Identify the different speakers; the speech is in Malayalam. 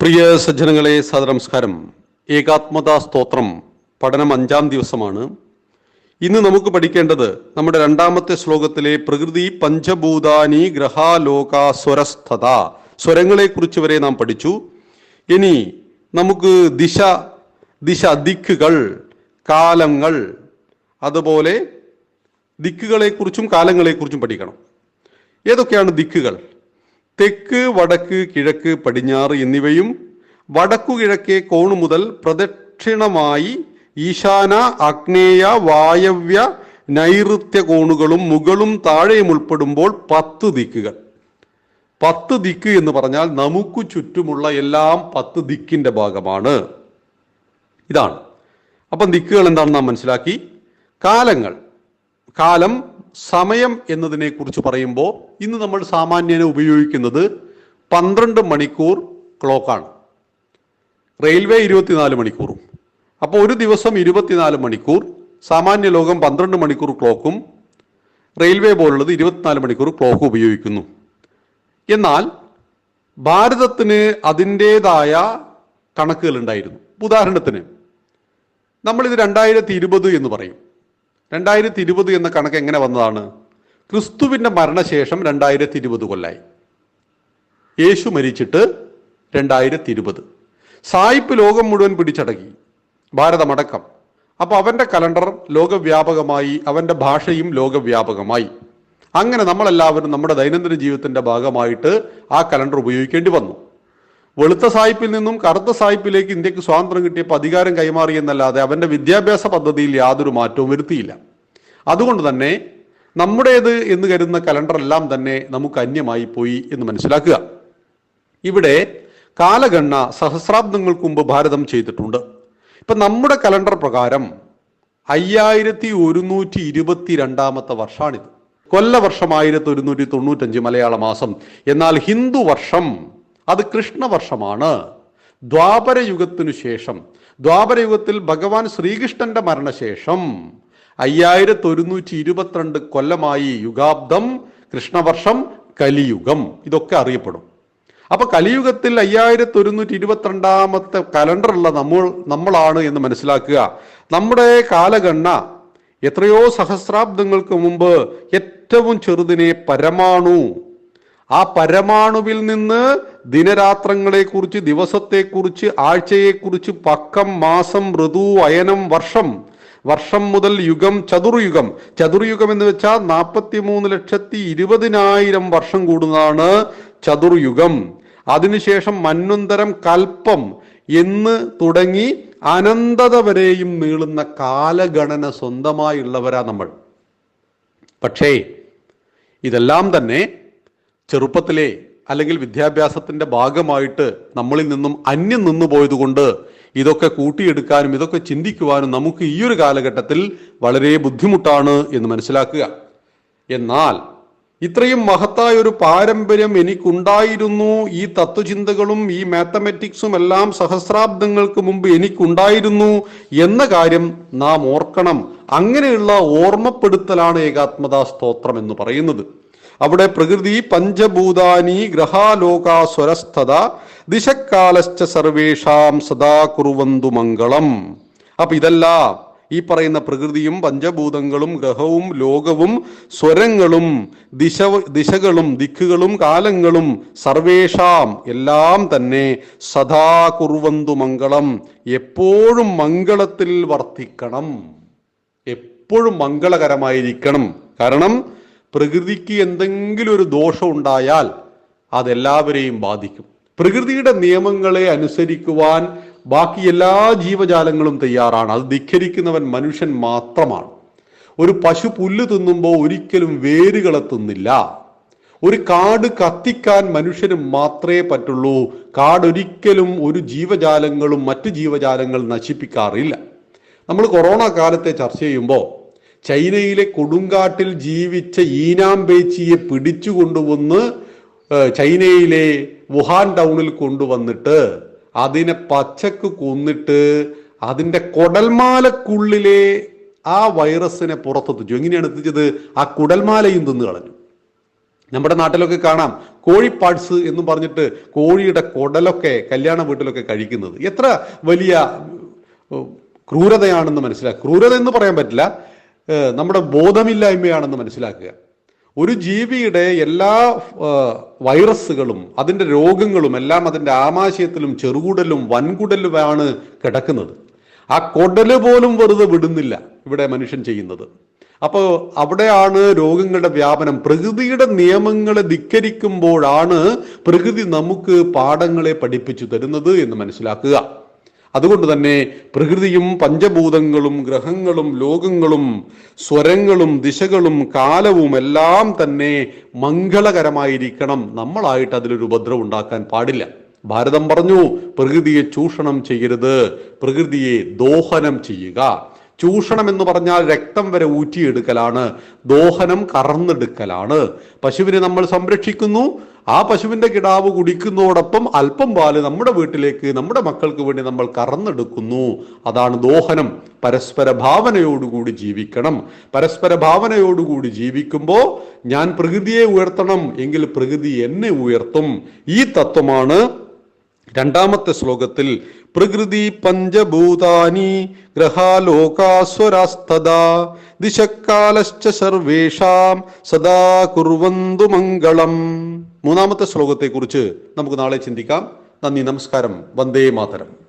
Speaker 1: പ്രിയ സജ്ജനങ്ങളെ സദനമസ്കാരം ഏകാത്മതാ സ്തോത്രം പഠനം അഞ്ചാം ദിവസമാണ്. ഇന്ന് നമുക്ക് പഠിക്കേണ്ടത് നമ്മുടെ രണ്ടാമത്തെ ശ്ലോകത്തിലെ പ്രകൃതി പഞ്ചഭൂതാനി ഗ്രഹാലോക സ്വരസ്ഥത. സ്വരങ്ങളെക്കുറിച്ച് വരെ നാം പഠിച്ചു. ഇനി നമുക്ക് ദിശ ദിശ ദിക്കുകൾ കാലങ്ങൾ അതുപോലെ ദിക്കുകളെക്കുറിച്ചും കാലങ്ങളെക്കുറിച്ചും പഠിക്കണം. ഏതൊക്കെയാണ് ദിക്കുകൾ? തെക്ക് വടക്ക് കിഴക്ക് പടിഞ്ഞാറ് എന്നിവയും വടക്കു കിഴക്കേ കോണു മുതൽ പ്രദക്ഷിണമായി ഈശാന അഗ്നേയ വായവ്യ നൈഋത്യ കോണുകളും മുകളും താഴെയും ഉൾപ്പെടുമ്പോൾ പത്ത് ദിക്കുകൾ. പത്ത് ദിക്ക് എന്ന് പറഞ്ഞാൽ നമുക്ക് ചുറ്റുമുള്ള എല്ലാം പത്ത് ദിക്കിന്റെ ഭാഗമാണ്. ഇതാണ്. അപ്പം ദിക്കുകൾ എന്താണെന്ന് നാം മനസ്സിലാക്കി? കാലങ്ങൾ. കാലം സമയം എന്നതിനെ കുറിച്ച് പറയുമ്പോൾ ഇന്ന് നമ്മൾ സാമാന്യനെ ഉപയോഗിക്കുന്നത് പന്ത്രണ്ട് മണിക്കൂർ ക്ലോക്കാണ്. റെയിൽവേ ഇരുപത്തിനാല് മണിക്കൂറും. അപ്പോൾ ഒരു ദിവസം ഇരുപത്തിനാല് മണിക്കൂർ സാമാന്യ ലോകം പന്ത്രണ്ട് മണിക്കൂർ ക്ലോക്കും റെയിൽവേ പോലുള്ളത് ഇരുപത്തിനാല് മണിക്കൂർ ക്ലോക്ക് ഉപയോഗിക്കുന്നു. എന്നാൽ ഭാരതത്തിന് അതിന്റെതായ കണക്കുകൾ ഉണ്ടായിരുന്നു. ഉദാഹരണത്തിന് നമ്മളിത് രണ്ടായിരത്തി ഇരുപത് എന്ന് പറയും. രണ്ടായിരത്തി ഇരുപത് എന്ന കണക്ക് എങ്ങനെ വന്നതാണ്? ക്രിസ്തുവിന്റെ മരണശേഷം രണ്ടായിരത്തി ഇരുപത് കൊല്ലായി. യേശു മരിച്ചിട്ട് രണ്ടായിരത്തി ഇരുപത് സായിപ്പ് ലോകം മുഴുവൻ പിടിച്ചടക്കി. ഭാരതമടക്കം. അപ്പോൾ അവന്റെ കലണ്ടർ ലോകവ്യാപകമായി അവന്റെ ഭാഷയും ലോകവ്യാപകമായി. അങ്ങനെ നമ്മളെല്ലാവരും നമ്മുടെ ദൈനംദിന ജീവിതത്തിന്റെ ഭാഗമായിട്ട് ആ കലണ്ടർ ഉപയോഗിക്കേണ്ടി വന്നു. വെളുത്ത സായിപ്പിൽ നിന്നും കറുത്ത സായിപ്പിലേക്ക് ഇന്ത്യയ്ക്ക് സ്വാതന്ത്ര്യം കിട്ടിയപ്പോൾ അധികാരം കൈമാറി എന്നല്ലാതെ അവന്റെ വിദ്യാഭ്യാസ പദ്ധതിയിൽ യാതൊരു മാറ്റവും വരുത്തിയില്ല. അതുകൊണ്ട് തന്നെ നമ്മുടേത് എന്ന് കരുതുന്ന കലണ്ടർ എല്ലാം തന്നെ നമുക്ക് അന്യമായി പോയി എന്ന് മനസ്സിലാക്കുക. ഇവിടെ കാലഗണന സഹസ്രാബ്ദങ്ങൾക്ക് മുമ്പ് ഭാരതം ചെയ്തിട്ടുണ്ട്. ഇപ്പൊ നമ്മുടെ കലണ്ടർ പ്രകാരം അയ്യായിരത്തി ഒരുന്നൂറ്റി ഇരുപത്തി രണ്ടാമത്തെ വർഷമാണിത് കൊല്ലവർഷം ആയിരത്തി ഒരുന്നൂറ്റി തൊണ്ണൂറ്റഞ്ച് മലയാള മാസം. എന്നാൽ ഹിന്ദു വർഷം അത് കൃഷ്ണവർഷമാണ്. ദ്വാപരയുഗത്തിനു ശേഷം ദ്വാപരയുഗത്തിൽ ഭഗവാൻ ശ്രീകൃഷ്ണന്റെ മരണശേഷം അയ്യായിരത്തി ഒരുന്നൂറ്റി ഇരുപത്തിരണ്ട് കൊല്ലമായി യുഗാബ്ദം കൃഷ്ണവർഷം കലിയുഗം ഇതൊക്കെ അറിയപ്പെടും. അപ്പൊ കലിയുഗത്തിൽ അയ്യായിരത്തി ഒരുന്നൂറ്റി ഇരുപത്തിരണ്ടാമത്തെ കലണ്ടറുള്ള നമ്മൾ നമ്മളാണ് എന്ന് മനസ്സിലാക്കുക. നമ്മുടെ കാലഗണന എത്രയോ സഹസ്രാബ്ദങ്ങൾക്ക് മുമ്പ് ഏറ്റവും ചെറുതിനെ പരമാണു. ആ പരമാണുവിൽ നിന്ന് ദിനരാത്രങ്ങളെ കുറിച്ച് ദിവസത്തെ കുറിച്ച് ആഴ്ചയെ കുറിച്ച് പക്കം മാസം ഋതു അയനം വർഷം വർഷം മുതൽ യുഗം ചതുർയുഗം. ചതുർയുഗം എന്ന് വെച്ചാൽ നാൽപ്പത്തി മൂന്ന് ലക്ഷത്തി ഇരുപതിനായിരം വർഷം കൂടുന്നതാണ് ചതുർയുഗം. അതിനുശേഷം മന്വന്തരം കൽപ്പം എന്ന് തുടങ്ങി അനന്തത വരെയും നീളുന്ന കാലഗണന സ്വന്തമായുള്ളവരാ നമ്മൾ. പക്ഷേ ഇതെല്ലാം തന്നെ ചെറുപ്പത്തിലെ അല്ലെങ്കിൽ വിദ്യാഭ്യാസത്തിന്റെ ഭാഗമായിട്ട് നമ്മളിൽ നിന്നും അന്യം നിന്നു പോയതുകൊണ്ട് ഇതൊക്കെ കൂട്ടിയെടുക്കാനും ഇതൊക്കെ ചിന്തിക്കുവാനും നമുക്ക് ഈ ഒരു കാലഘട്ടത്തിൽ വളരെ ബുദ്ധിമുട്ടാണ് എന്ന് മനസ്സിലാക്കുക. എന്നാൽ ഇത്രയും മഹത്തായ ഒരു പാരമ്പര്യം എനിക്കുണ്ടായിരുന്നു. ഈ തത്വചിന്തകളും ഈ മാത്തമെറ്റിക്സും എല്ലാം സഹസ്രാബ്ദങ്ങൾക്ക് മുമ്പ് എനിക്കുണ്ടായിരുന്നു എന്ന കാര്യം നാം ഓർക്കണം. അങ്ങനെയുള്ള ഓർമ്മപ്പെടുത്തലാണ് ഏകാത്മതാ സ്തോത്രം എന്ന് പറയുന്നത്. അവിടെ പ്രകൃതി പഞ്ചഭൂതാനി ഗ്രഹാലോകാസ്വരസ്ഥത ദിശക്കാലശ്ച സർവേഷാം സദാ കുറുവന്തു മംഗളം. അപ്പൊ ഇതെല്ലാം ഈ പറയുന്ന പ്രകൃതിയും പഞ്ചഭൂതങ്ങളും ഗ്രഹവും ലോകവും സ്വരങ്ങളും ദിശ ദിശകളും ദിക്കുകളും കാലങ്ങളും സർവേഷാം എല്ലാം തന്നെ സദാ കുറുവന്തു മംഗളം. എപ്പോഴും മംഗളത്തിൽ വർത്തിക്കണം. എപ്പോഴും മംഗളകരമായിരിക്കണം. കാരണം പ്രകൃതിക്ക് എന്തെങ്കിലും ഒരു ദോഷം ഉണ്ടായാൽ അതെല്ലാവരെയും ബാധിക്കും. പ്രകൃതിയുടെ നിയമങ്ങളെ അനുസരിക്കുവാൻ ബാക്കി എല്ലാ ജീവജാലങ്ങളും തയ്യാറാണ്. അത് ധിഖരിക്കുന്നവൻ മനുഷ്യൻ മാത്രമാണ്. ഒരു പശു പുല്ല് തിന്നുമ്പോൾ ഒരിക്കലും വേരുകളെ തിന്നില്ല. ഒരു കാട് കത്തിക്കാൻ മനുഷ്യന് മാത്രമേ പറ്റുള്ളൂ. കാടൊരിക്കലും ഒരു ജീവജാലങ്ങളും മറ്റു ജീവജാലങ്ങൾ നശിപ്പിക്കാറില്ല. നമ്മൾ കൊറോണ കാലത്തെ ചർച്ച ചെയ്യുമ്പോൾ ചൈനയിലെ കൊടുങ്കാട്ടിൽ ജീവിച്ച ഈനാം ബേച്ചിയെ പിടിച്ചു കൊണ്ടുവന്ന് ചൈനയിലെ വുഹാൻ ടൗണിൽ കൊണ്ടുവന്നിട്ട് അതിനെ പച്ചക്ക് കൊന്നിട്ട് അതിന്റെ കൊടൽമാലക്കുള്ളിലെ ആ വൈറസിനെ പുറത്തെത്തിച്ചു. എങ്ങനെയാണ് എത്തിച്ചത്? ആ കുടൽമാലയും തിന്നു കളഞ്ഞു. നമ്മുടെ നാട്ടിലൊക്കെ കാണാം കോഴി പാർട്സ് എന്ന് പറഞ്ഞിട്ട് കോഴിയുടെ കുടലൊക്കെ കല്യാണ വീട്ടിലൊക്കെ കഴിക്കുന്നത്. എത്ര വലിയ ക്രൂരതയാണെന്ന് മനസ്സിലാക്കുക ക്രൂരത എന്ന് പറയാൻ പറ്റില്ല. നമ്മുടെ ബോധമില്ലായ്മയാണെന്ന് മനസ്സിലാക്കുക. ഒരു ജീവിയുടെ എല്ലാ വൈറസുകളും അതിന്റെ രോഗങ്ങളും എല്ലാം അതിന്റെ ആമാശയത്തിലും ചെറുകുടലും വൻകുടലുമാണ് കിടക്കുന്നത്. ആ കുടൽ പോലും വെറുതെ വിടുന്നില്ല ഇവിടെ മനുഷ്യൻ ചെയ്യുന്നത്. അപ്പോൾ അവിടെയാണ് രോഗങ്ങളുടെ വ്യാപനം. പ്രകൃതിയുടെ നിയമങ്ങളെ ധിക്കരിക്കുമ്പോഴാണ് പ്രകൃതി നമുക്ക് പാഠങ്ങളെ പഠിപ്പിച്ചു തരുന്നത് എന്ന് മനസ്സിലാക്കുക. അതുകൊണ്ട് തന്നെ പ്രകൃതിയും പഞ്ചഭൂതങ്ങളും ഗ്രഹങ്ങളും ലോകങ്ങളും സ്വരങ്ങളും ദിശകളും കാലവും എല്ലാം തന്നെ മംഗളകരമായിരിക്കണം. നമ്മളായിട്ട് അതിലൊരു ഉപദ്രവം ഉണ്ടാക്കാൻ പാടില്ല. ഭാരതം പറഞ്ഞു പ്രകൃതിയെ ചൂഷണം ചെയ്യരുത് പ്രകൃതിയെ ദോഹനം ചെയ്യുക. ചൂഷണം എന്ന് പറഞ്ഞാൽ രക്തം വരെ ഊറ്റിയെടുക്കലാണ് ദോഹനം കറന്നെടുക്കലാണ്. പശുവിനെ നമ്മൾ സംരക്ഷിക്കുന്നു ആ പശുവിന്റെ കിടാവ് കുടിക്കുന്നതോടൊപ്പം അല്പം പാൽ നമ്മുടെ വീട്ടിലേക്ക് നമ്മുടെ മക്കൾക്ക് വേണ്ടി നമ്മൾ കറന്നെടുക്കുന്നു. അതാണ് ദോഹനം. പരസ്പര ഭാവനയോടുകൂടി ജീവിക്കണം. പരസ്പര ഭാവനയോടുകൂടി ജീവിക്കുമ്പോൾ ഞാൻ പ്രകൃതിയെ ഉയർത്തണം എങ്കിൽ പ്രകൃതി എന്നെ ഉയർത്തും. ഈ തത്വമാണ് രണ്ടാമത്തെ ശ്ലോകത്തിൽ പ്രകൃതി പഞ്ചഭൂതാനി ഗ്രഹാലോകാസ്വരാസ്തദാ. ദിശക്കാലശ്ച സർവേഷാം സദാ കുർവന്തു മംഗളം. മൂന്നാമത്തെ ശ്ലോകത്തെക്കുറിച്ച് നമുക്ക് നാളെ ചിന്തിക്കാം. നന്ദി നമസ്കാരം. വന്ദേ മാതരം.